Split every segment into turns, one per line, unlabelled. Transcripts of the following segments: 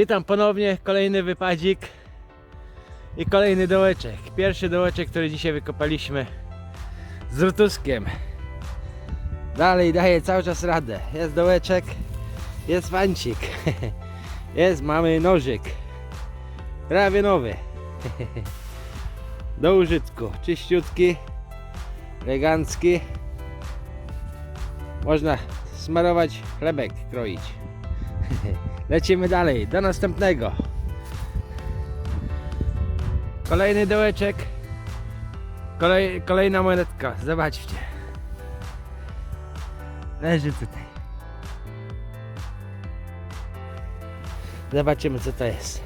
Witam ponownie, kolejny wypadzik i kolejny dołeczek. Pierwszy dołeczek, który dzisiaj wykopaliśmy z rutuskiem. Dalej daje cały czas radę. Jest dołeczek, jest wancik, jest, mamy nożyk. Prawie nowy. Do użytku, czyściutki, elegancki. Można smarować chlebek, kroić. Lecimy dalej, do następnego. Kolejny dołeczek. Kolej, kolejna monetka, zobaczcie. Leży tutaj. Zobaczymy co to jest.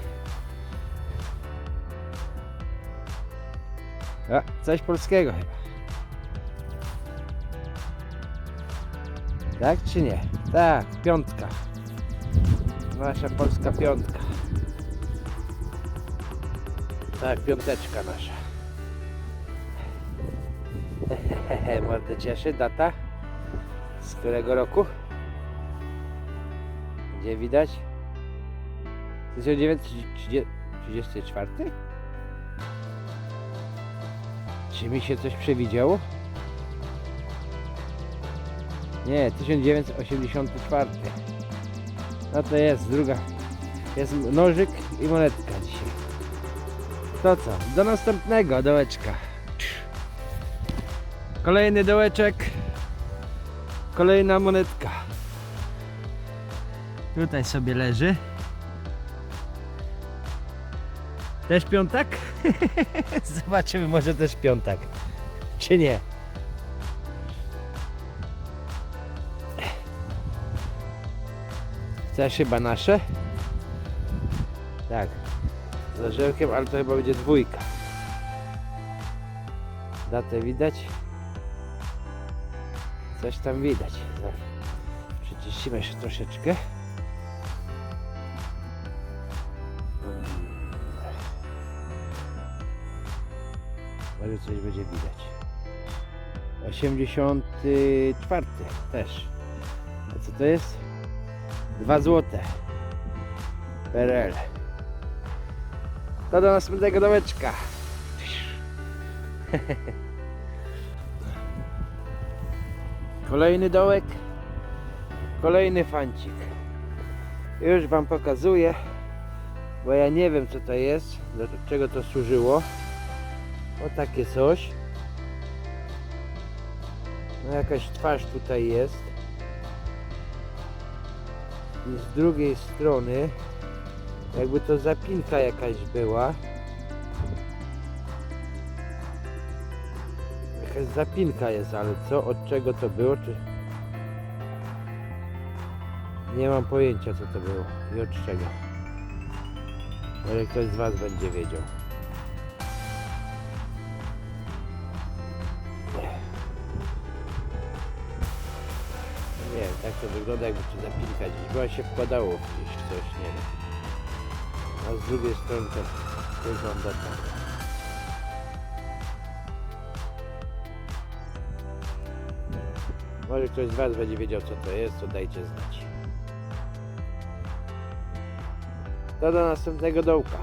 O, coś polskiego chyba. Tak czy nie? Tak, piątka. Nasza polska piątka. Tak, piąteczka nasza. Bardzo cieszy data. Z którego roku? Gdzie widać? 1934? Czy mi się coś przewidziało? Nie, 1984. No to jest druga. Jest nożyk i monetka dzisiaj. To co? Do następnego dołeczka. Kolejny dołeczek. Kolejna monetka. Tutaj sobie leży. Też piątak? Zobaczymy, może też piątak. Czy nie? Też chyba nasze. Tak. Z orzełkiem, ale to chyba będzie dwójka. Datę widać. Coś tam widać. Zaraz Przyciścimy jeszcze troszeczkę. Może coś będzie widać. 84 też. A co to jest? 2 złote. PRL. To do następnego dołeczka. Kolejny dołek. Kolejny fancik. Już wam pokazuję, bo ja nie wiem co to jest, do czego to służyło. O takie coś. No jakaś twarz tutaj jest. I z drugiej strony jakby to zapinka jakaś była. Jakaś zapinka jest, ale co, od czego to było, czy... Nie mam pojęcia co to było i od czego. Może ktoś z Was będzie wiedział. To wygląda jakby to zapinka gdzieś była się wkładało gdzieś coś, nie wiem. A z drugiej strony to wygląda tak. Może ktoś z Was będzie wiedział co to jest, to dajcie znać. To do następnego dołka.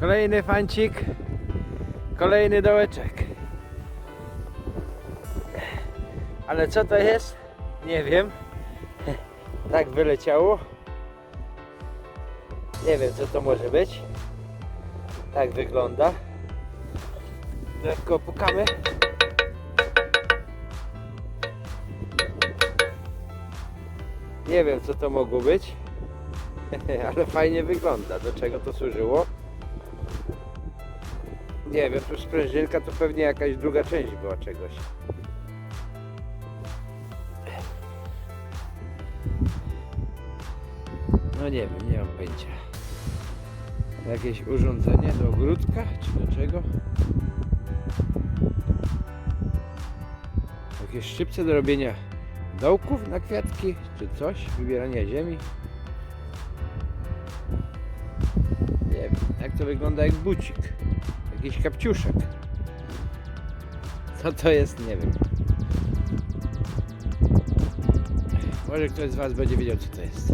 Kolejny fancik. Kolejny dołeczek. Ale co to jest? Nie wiem. Tak wyleciało. Nie wiem co to może być. Tak wygląda. Lekko pukamy. Nie wiem co to mogło być. Ale fajnie wygląda. Do czego to służyło? Nie wiem, tu sprężynka to pewnie jakaś druga część była czegoś. No nie wiem, nie mam pojęcia. Jakieś urządzenie do ogródka, czy do czego? Jakieś szczypce do robienia dołków na kwiatki, czy coś? Wybierania ziemi? Nie wiem, jak to wygląda jak bucik. Jakiś kapciuszek. Co to jest, nie wiem. Może ktoś z Was będzie wiedział co to jest.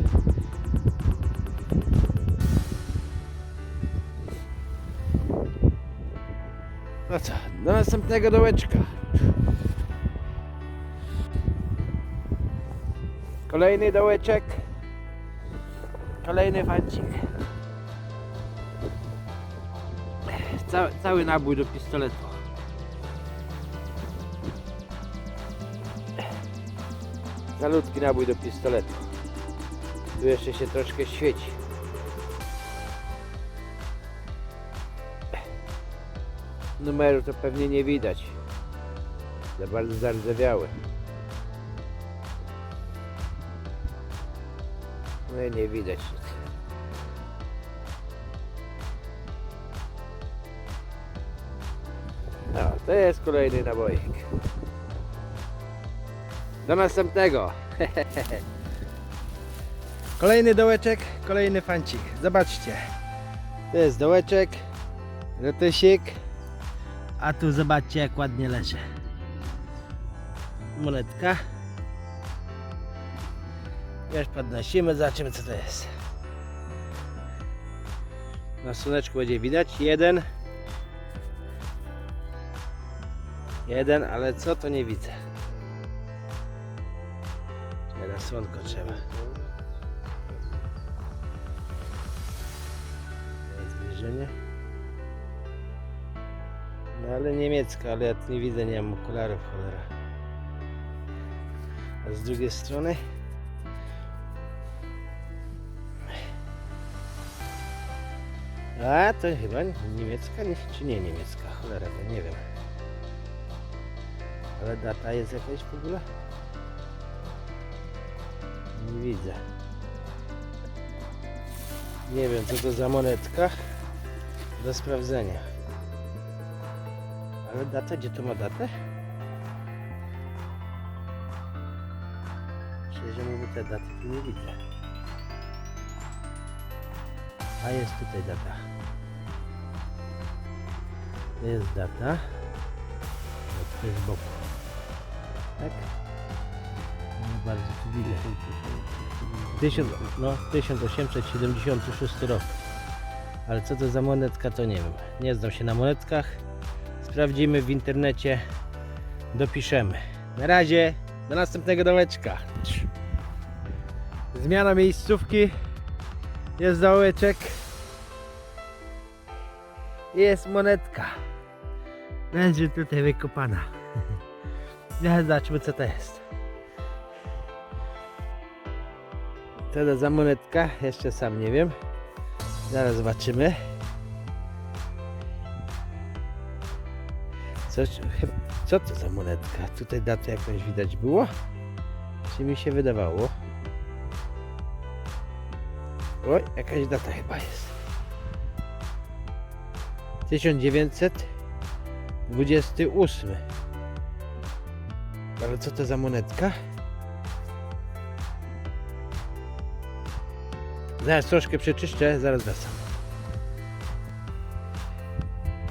No co, do następnego dołeczka. Kolejny dołeczek. Kolejny fancik. Cały, cały nabój do pistoletu. Malutki nabój do pistoletu. Tu jeszcze się troszkę świeci. Numeru to pewnie nie widać. Za bardzo zardzewiałe. No i nie widać nic. No, to jest kolejny nabojek. Do następnego. Kolejny dołeczek, kolejny fancik. Zobaczcie. To jest dołeczek, retysik. A tu zobaczcie jak ładnie leży. Monetka. Już podnosimy, zobaczymy co to jest. Na słoneczku będzie widać. Jeden. Jeden, ale co to nie widzę. Na słonko trzeba. Ale niemiecka, ale ja tu nie widzę, nie mam okularów, cholera. A z drugiej strony A, to chyba niemiecka, nie, czy nie niemiecka, cholera, nie wiem. Ale data jest jakaś w ogóle? Nie widzę. Nie wiem co to za monetka. Do sprawdzenia. Ale data, gdzie to ma datę? Szczerze mówiąc, te daty tu nie widzę. A jest tutaj data. To jest data. To jest boku. Tak? Nie bardzo tu widać. Tysiąc, no, 1876 rok. Ale co to za monetka, to nie wiem. Nie znam się na monetkach. Sprawdzimy w internecie. Dopiszemy. Na razie, do następnego dołeczka. Zmiana miejscówki. Jest dołeczek. Jest monetka. Leży tutaj wykopana. Zobaczmy co to jest. Co to za monetka? Jeszcze sam nie wiem. Zaraz zobaczymy. Chyba, co to za monetka? Tutaj datę jakąś widać było? Czy mi się wydawało? Oj, jakaś data chyba jest. 1928. Ale co to za monetka? Zaraz troszkę przeczyszczę, zaraz wracam.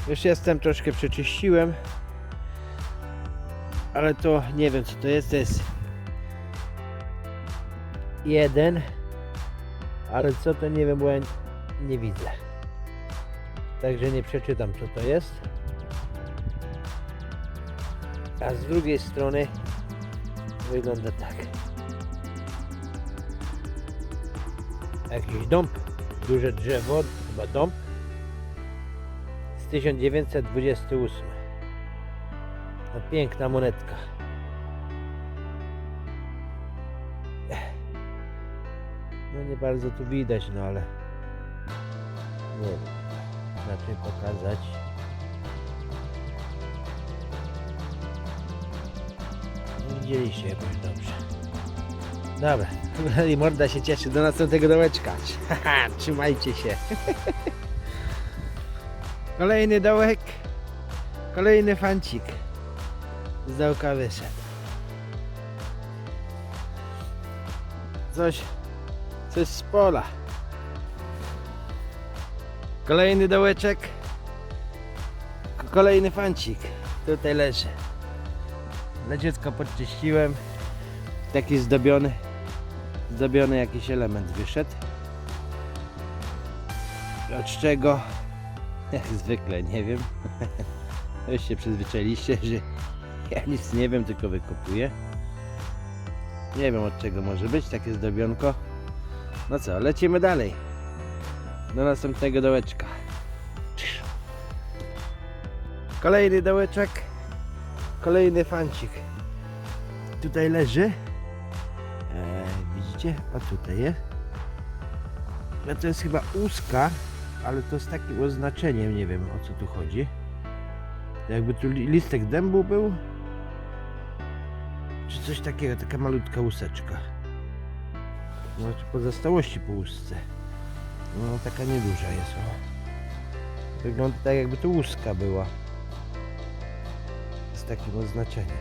Już jestem, troszkę przeczyściłem. Ale to nie wiem co to jest. To jest jeden. Ale co to nie wiem, bo ja nie widzę. Także nie przeczytam co to jest. A z drugiej strony wygląda tak. Jakiś dąb, duże drzewo, chyba dąb z 1928. No, piękna monetka. No nie bardzo tu widać, no ale nie wiem, inaczej pokazać. Nie widzieliście jakoś dobrze. Dobra, i morda się cieszy do następnego dołeczka. Trzymajcie się. Kolejny dołek, kolejny fancik. Z dołka wyszedł. Coś, coś z pola. Kolejny dołeczek. Kolejny fancik. Tutaj leży. Leciutko podczyściłem. Taki zdobiony. zdobiony jakiś element wyszedł. Od czego? Jak zwykle nie wiem. Już się przyzwyczailiście, że ja nic nie wiem, tylko wykopuję. Nie wiem od czego może być takie zdobionko. No co, lecimy dalej. Do następnego dołeczka. Kolejny dołeczek. Kolejny fancik. Tutaj leży. E, widzicie? A tutaj jest. No to jest chyba łuska, ale to z takim oznaczeniem, nie wiem o co tu chodzi. Jakby tu li- listek dębu był. Czy coś takiego, taka malutka łuseczka. No czy pozostałości po łusce. No taka nieduża jest. Wygląda tak jakby to łuska była. Z takim oznaczeniem.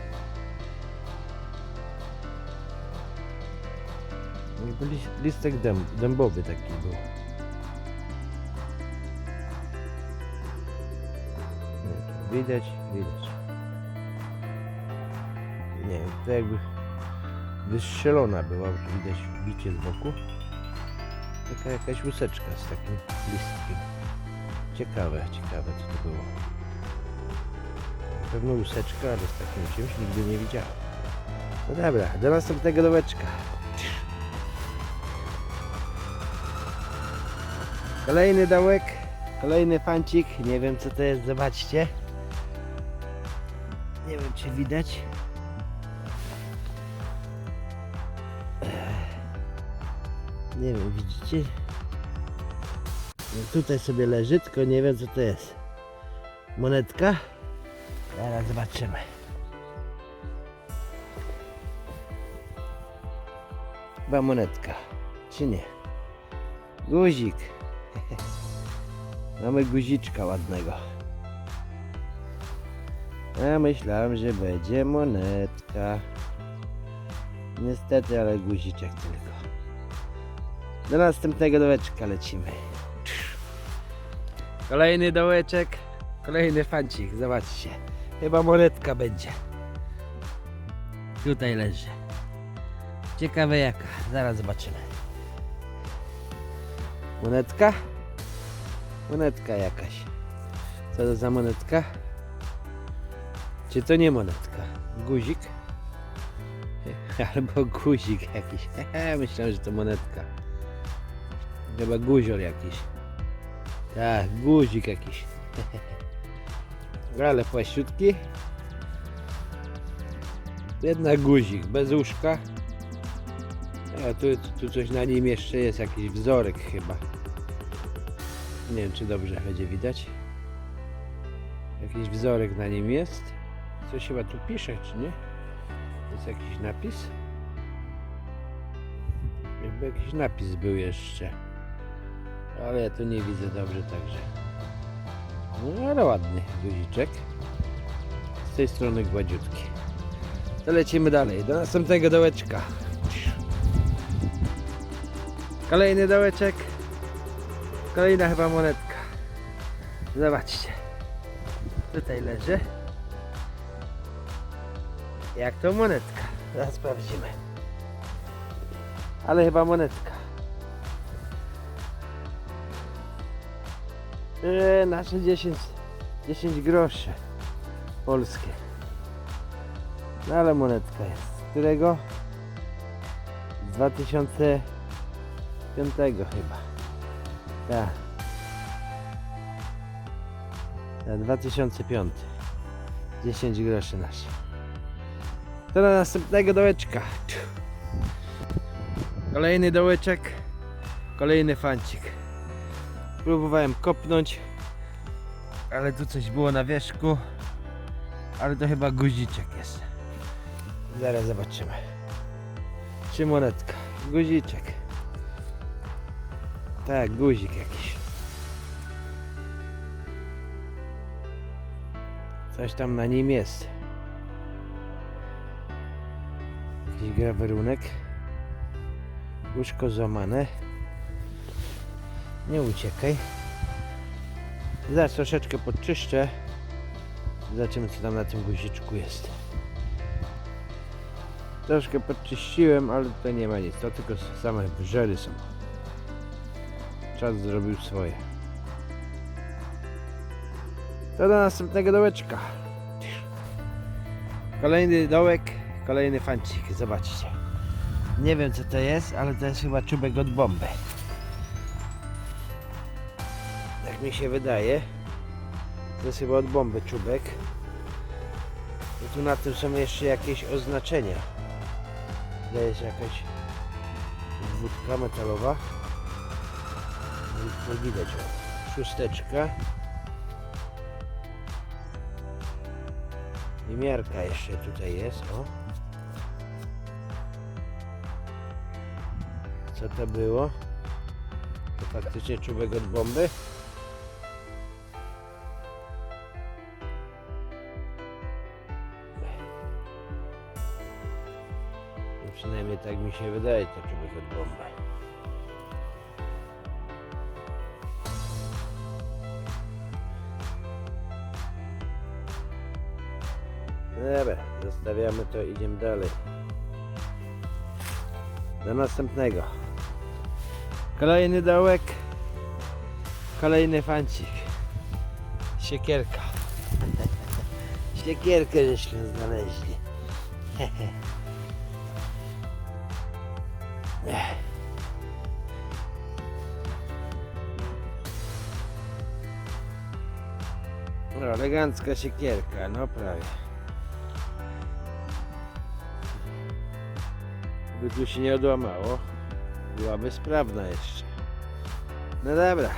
Jakby lis- listek dęb, dębowy taki był. Tu Widać, widać. Nie wiem, to jakby wystrzelona była, już widać bicie z boku. Taka jakaś łuseczka z takim listkiem. Ciekawe, ciekawe co to było. Na pewno łuseczka, ale z takim czymś nigdy nie widziałem. No dobra, do następnego dołeczka. Kolejny dołek, kolejny fancik. Nie wiem co to jest, zobaczcie. Nie wiem czy widać. Nie wiem, widzicie? No tutaj sobie leży, tylko nie wiem co to jest. Monetka? Zaraz zobaczymy. Chyba monetka, czy nie? Guzik. Mamy guziczka ładnego. Ja myślałem, że będzie monetka. Niestety, ale guziczek tylko. Do następnego dołeczka lecimy. Kolejny dołeczek, kolejny fancik, zobaczcie. Chyba monetka będzie. Tutaj leży. Ciekawe jaka, zaraz zobaczymy. Monetka? Monetka jakaś. Co to za monetka? Czy to nie monetka? Guzik? Albo guzik jakiś. Myślałem, że to monetka. Chyba guzior jakiś. Tak, guzik jakiś. Ale płaściutki. Jednak guzik, bez łóżka. A tu, tu coś na nim jeszcze jest, jakiś wzorek chyba. Nie wiem, czy dobrze będzie widać. Jakiś wzorek na nim jest. Coś chyba tu pisze, czy nie? Jest jakiś napis? Jakby jakiś napis był jeszcze. Ale ja tu nie widzę dobrze, także. No ale ładny guziczek. Z tej strony gładziutki. To lecimy dalej, do następnego dołeczka. Kolejny dołeczek. Kolejna chyba monetka. Zobaczcie. Tutaj leży. Jak to monetka? Zaraz sprawdzimy. Ale chyba monetka. Eee, nasze 10, 10 groszy polskie. No ale monetka jest. Z którego? Z 2005 chyba. Tak. Tak, 2005. 10 groszy nasze. To do następnego dołeczka. Kolejny dołeczek. Kolejny fancik. Próbowałem kopnąć, ale tu coś było na wierzchu. Ale to chyba guziczek jest. Zaraz zobaczymy. Czy monetka? Guziczek. Tak, guzik jakiś. Coś tam na nim jest. Jakiś grawerunek. Łóżko złamane. Nie uciekaj. Zaraz troszeczkę podczyszczę. Zobaczymy co tam na tym guziczku jest. Troszkę podczyściłem, ale tutaj nie ma nic. To tylko same żery są. Czas zrobił swoje. To do następnego dołeczka. Kolejny dołek, kolejny fancik. Zobaczcie. Nie wiem co to jest, ale to jest chyba czubek od bomby. Mi się wydaje. To jest chyba od bomby czubek. I tu na tym są jeszcze jakieś oznaczenia. Zdaje się jakaś wódka metalowa. Nie widać. o. Szósteczka. I miarka jeszcze tutaj jest. O. Co to było? To faktycznie czubek od bomby. Tak mi się wydaje, to czubek od bomby. Dobra, zostawiamy to, idziemy dalej. Do następnego. Kolejny dołek. Kolejny fancik. Siekierka. Siekierkę żeśmy znaleźli. No, elegancka siekierka, no prawie. By tu się nie odłamało, byłaby sprawna jeszcze. No dobra.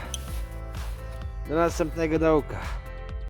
Do następnego dołka.